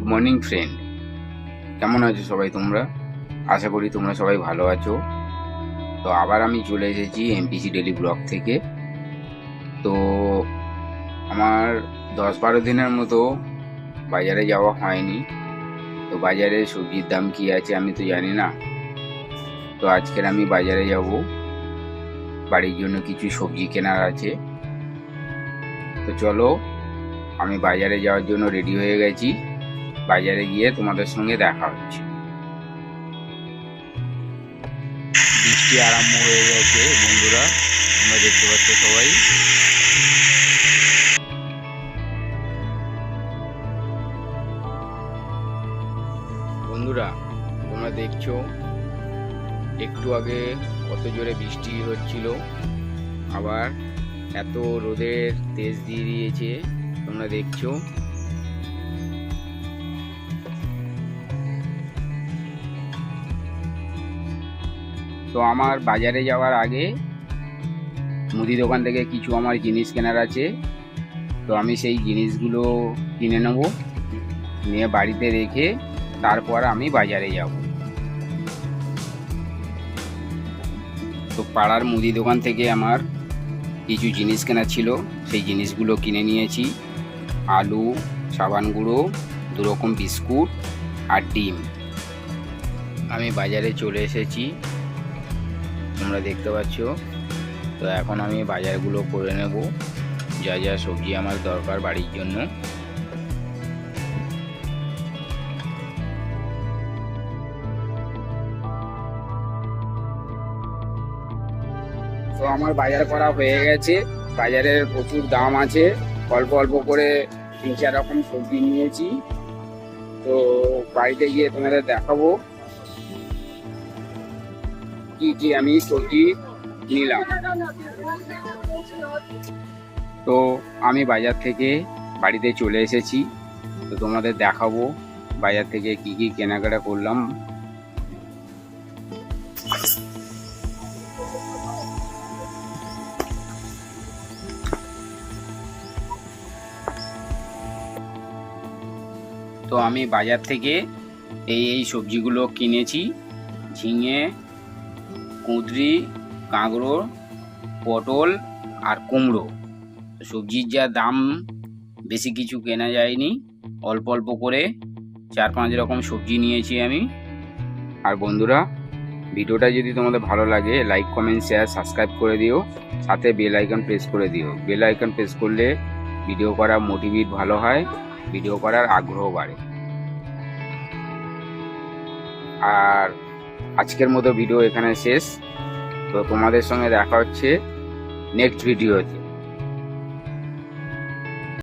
Good morning friend কেমন আছো সবাই তোমরা? আশা করি তোমরা সবাই ভালো আছো। তো আবার আমি চলে এসেছি এমপিসি ডেলি ব্লগ থেকে। তো আমার দশ বারো দিনের মতো বাজারে যাওয়া হয়নি। তো বাজারে সবজির দাম কি আছে আমি তো জানি না। তো আজকের আমি বাজারে যাব। বাড়ির জন্য কিছু সবজি কেনার আছে। তো চলো, আমি বাজারে যাওয়ার জন্য রেডি হয়ে গেছি। বাজারে গিয়ে তোমাদের সঙ্গে দেখা হচ্ছে। বৃষ্টি আরম্ভ হয়ে গেছে, বন্ধুরা, তোমরা দেখতে পাচ্ছ সবাই। বন্ধুরা, তোমরা দেখছ, একটু আগে কত জোরে বৃষ্টি হচ্ছিল, আবার এত রোদের তেজ দিয়ে দিয়েছে, তোমরা দেখছ। তো আমার বাজারে যাওয়ার আগে মুদি দোকান থেকে কিছু আমার জিনিস কেনার আছে। তো আমি সেই জিনিসগুলো কিনে নেব, নিয়ে বাড়িতে রেখে তারপর আমি বাজারে যাব। তো পাড়ার মুদি দোকান থেকে আমার কিছু জিনিস কেনা ছিল, সেই জিনিসগুলো কিনে নিয়েছি। আলু, সাবান গুঁড়ো দু রকম বিস্কুট আর ডিম। আমি বাজারে চলে এসেছি। তোমরা দেখতে পাচ্ছ। তো এখন আমি বাজারগুলো করে নেব। যা যা সবজি আমার দরকার বাড়ির জন্য। তো আমার বাজার করা হয়ে গেছে। বাজারের প্রচুর দাম আছে। অল্প অল্প করে তিন চার রকম সবজি নিয়েছি। তো বাড়িতে গিয়ে তোমাদের দেখাবো। কি আমি সবজি নিলাম? তো আমি বাজার থেকে বাড়িতে চলে এসেছি। তো তোমাদের দেখাবো বাজার থেকে কি কি কেনাকাটা করলাম। তো আমি বাজার থেকে এই এই সবজিগুলো কিনেছি। ঝিঙে কুঁদরি, কাঁকড়ো, পটল আর কুমড়ো। সবজির যা দাম, বেশি কিছু কেনা যায়নি। অল্প অল্প করে চার পাঁচ রকম সবজি নিয়েছি আমি। আর বন্ধুরা, ভিডিওটা যদি তোমাদের ভালো লাগে লাইক কমেন্ট শেয়ার সাবস্ক্রাইব করে দিও। সাথে বেল আইকন প্রেস করে দিও। বেল আইকন প্রেস করলে ভিডিও করা মোটিভেট ভালো হয় ভিডিও করার আগ্রহ বাড়ে। আর আজকের মতো ভিডিও এখানে শেষ। তো তোমাদের সঙ্গে দেখা হচ্ছে নেক্সট ভিডিওতে